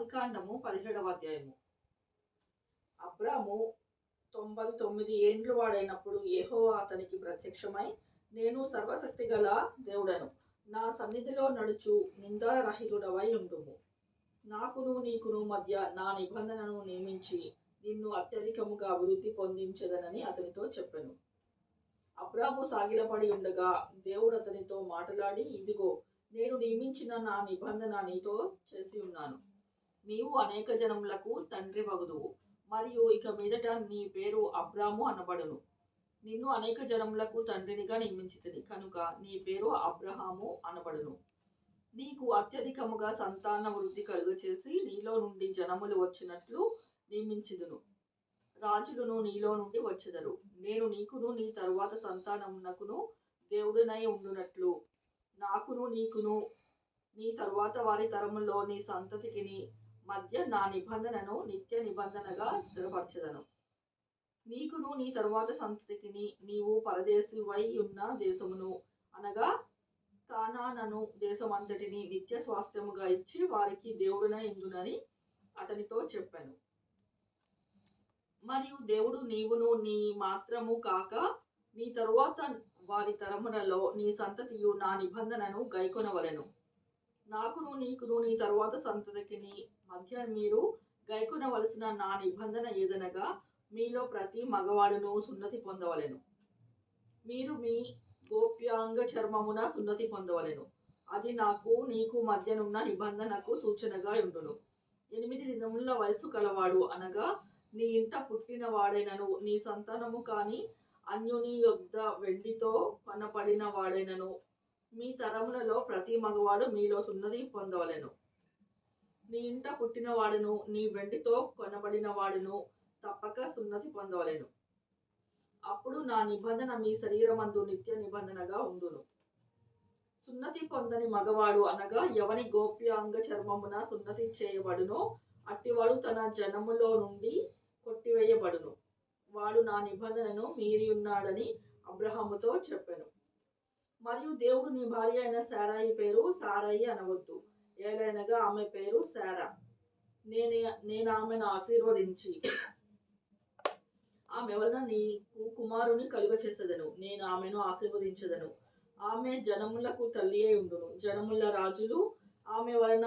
ఆదికాండము పదిహేడవ అధ్యాయము. అబ్రాము తొంభై తొమ్మిది ఏండ్లు వాడైనప్పుడు ఏహో అతనికి ప్రత్యక్షమై నేను సర్వశక్తి గల దేవుడను. నా సన్నిధిలో నడుచు నిందారహితుడవై ఉండుము. నాకును నీకును మధ్య నా నిబంధనను నియమించి నిన్ను అత్యధికముగా అభివృద్ధి పొందించదనని అతనితో చెప్పాను. అబ్రాము సాగిలపడి ఉండగా దేవుడు అతనితో మాట్లాడి ఇదిగో నేను నియమించిన నా నిబంధన నీతో చేసి ఉన్నాను. నీవు అనేక జనములకు తండ్రి వగుదువు. మరియు ఇక మీదట నీ పేరు అబ్రాము అనబడును. నిన్ను అనేక జనములకు తండ్రినిగా నియమించితిని. కనుక నీ పేరు అబ్రహాము అనబడును. నీకు అత్యధికముగా సంతాన వృద్ధి కలుగచేసి నీలో నుండి జనములు వచ్చినట్లు నియమించుదును. రాజులను నీలో నుండి వచ్చెదరు. నేను నీకును నీ తరువాత సంతానమునకును దేవుడినై ఉండునట్లు. నాకును నీకును నీ తరువాత వారి తరములో నీ సంతతికిని మధ్య నా నిబంధనను నిత్య నిబంధనగా స్థిరపరచదను. నీకును నీ తరువాత సంతతికి నీవు పరదేశివై ఉన్న దేశమును అనగా కానానను దేశమంతటిని నిత్య స్వాస్థ్యముగా ఇచ్చి వారికి దేవుడిన ఇందునని అతనితో చెప్పాను. మరియు దేవుడు నీవును నీ మాత్రము కాక నీ తరువాత వారి తరములలో నీ సంతతియు నా నిబంధనను గైకొనవలెను. నాకును నీకును నీ తరువాత సంతతికి మధ్య మీరు గైకొనవలసిన నా నిబంధన ఏదనగా మీలో ప్రతి మగవాడును సున్నతి పొందవలెను. మీరు మీ గోప్యాంగ చర్మమున సున్నతి పొందవలెను. అది నాకు నీకు మధ్యనున్న నిబంధనకు సూచనగా ఉండును. ఎనిమిది దినముల వయసు కలవాడు అనగా నీ ఇంట పుట్టిన వాడైనను నీ సంతానము కానీ అన్యుని యొద్ద వెండితో కొనపడిన వాడైనను మీ తరములలో ప్రతి మగవాడు మీలో సున్నతి పొందవలెను. నీ ఇంట పుట్టినవాడును నీ వెండితో కొనబడిన వాడును తప్పక సున్నతి పొందవలెను. అప్పుడు నా నిబంధన మీ శరీరమందు నిత్య నిబంధనగా ఉండును. సున్నతి పొందని మగవాడు అనగా ఎవని గోప్యాంగ చర్మమున సున్నతి చేయబడునో అట్టివాడు తన జనములో నుండి కొట్టివేయబడును. వాడు నా నిబంధనను మీరి ఉన్నాడని అబ్రహాముతో చెప్పాను. మరియు దేవుడు నీ భార్య అయిన సారాయి పేరు సారాయి అనవద్దు. ఏలైనగా ఆమె పేరు సారా నేను నేను ఆమెను ఆశీర్వదించి. ఆమె వలన నీకు కుమారుని కలుగ చేసేదను. నేను ఆమెను ఆశీర్వదించదను. ఆమె జనములకు తల్లి అయి ఉండును. జనముల రాజులు ఆమె వలన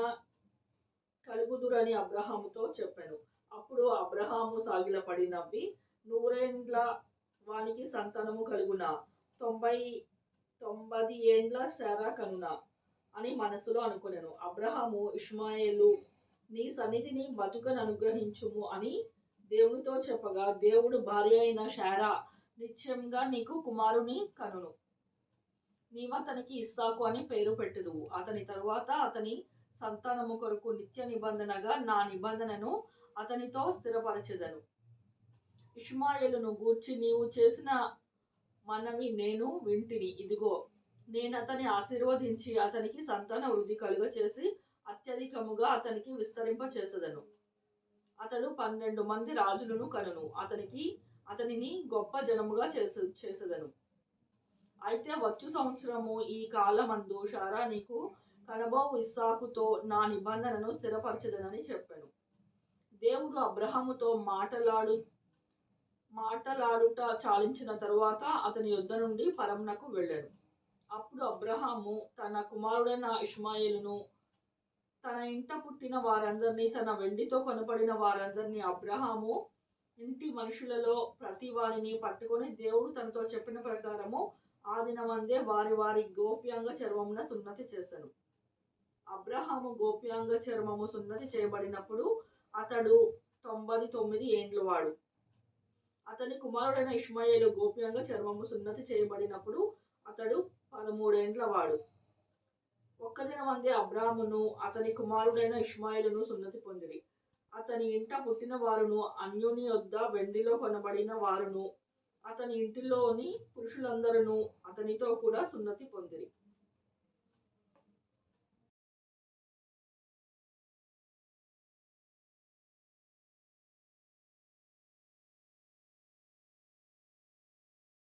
కలుగుదురని అబ్రహాముతో చెప్పాను. అప్పుడు అబ్రహాము సాగిలపడి నవ్వి నూరేండ్ల వానికి సంతానము కలుగున? తొంభై తొంభది ఏండ్ల శారా కనున అని మనసులో అనుకున్నాను. అబ్రహాము ఇష్మాయేలు నీ సన్నిధిని బతుకను అనుగ్రహించుము అని దేవునితో చెప్పగా దేవుడు భార్య అయిన శారా నిత్యంగా నీకు కుమారుని కనును. నీవు అతనికి ఇస్సాకు అని పేరు పెట్టదు అతని తరువాత అతని సంతానము కొరకు నిత్య నిబంధనగా నా నిబంధనను అతనితో స్థిరపరచెదను. ఇష్మాయేలును గూర్చి నీవు చేసిన మనవి నేను వింటిని. ఇదిగో నేను అతని ఆశీర్వదించి అతనికి సంతాన వృద్ధి కలుగ చేసి అత్యధికముగా అతనికి విస్తరింప చేసేదను అతడు పన్నెండు మంది రాజులను కనును. అతనికి అతనిని గొప్ప జనముగా చేసే చేసేదను. అయితే వచ్చు సంవత్సరము ఈ కాలమందు షారా నీకు కనబోవు ఇస్సాకుతో నా నిబంధనను స్థిరపరచదనని చెప్పాను. దేవుడు అబ్రహాముతో మాటలాడు మాటలాడుట చాలించిన తరువాత అతని యుద్ధ నుండి పరమునకు వెళ్ళాడు అప్పుడు అబ్రహాము తన కుమారుడైన ఇష్మాయిలును తన ఇంట పుట్టిన వారందరినీ తన వెండితో కొనపడిన వారందరినీ అబ్రహాము ఇంటి మనుషులలో ప్రతి వారిని పట్టుకొని దేవుడు తనతో చెప్పిన ప్రకారము ఆ దినమందే వారి వారి గోప్యాంగ చర్మమున సున్నతి చేశాను అబ్రహాము గోప్యాంగ చర్మము సున్నతి చేయబడినప్పుడు అతడు తొంభై తొమ్మిది ఏండ్లు వాడు. అతని కుమారుడైన ఇష్మాయేలు గోప్యంగా చర్మము సున్నతి చేయబడినప్పుడు అతడు పదమూడేండ్ల వాడు ఒక్క దినమందే అబ్రామును అతని కుమారుడైన ఇష్మాయిలును సున్నతి పొందిరి. అతని ఇంట పుట్టిన వారును అన్యుని వద్ద వెండిలో కొనబడిన వారును అతని ఇంటిలోని పురుషులందరూ అతనితో కూడా సున్నతి పొందిరి.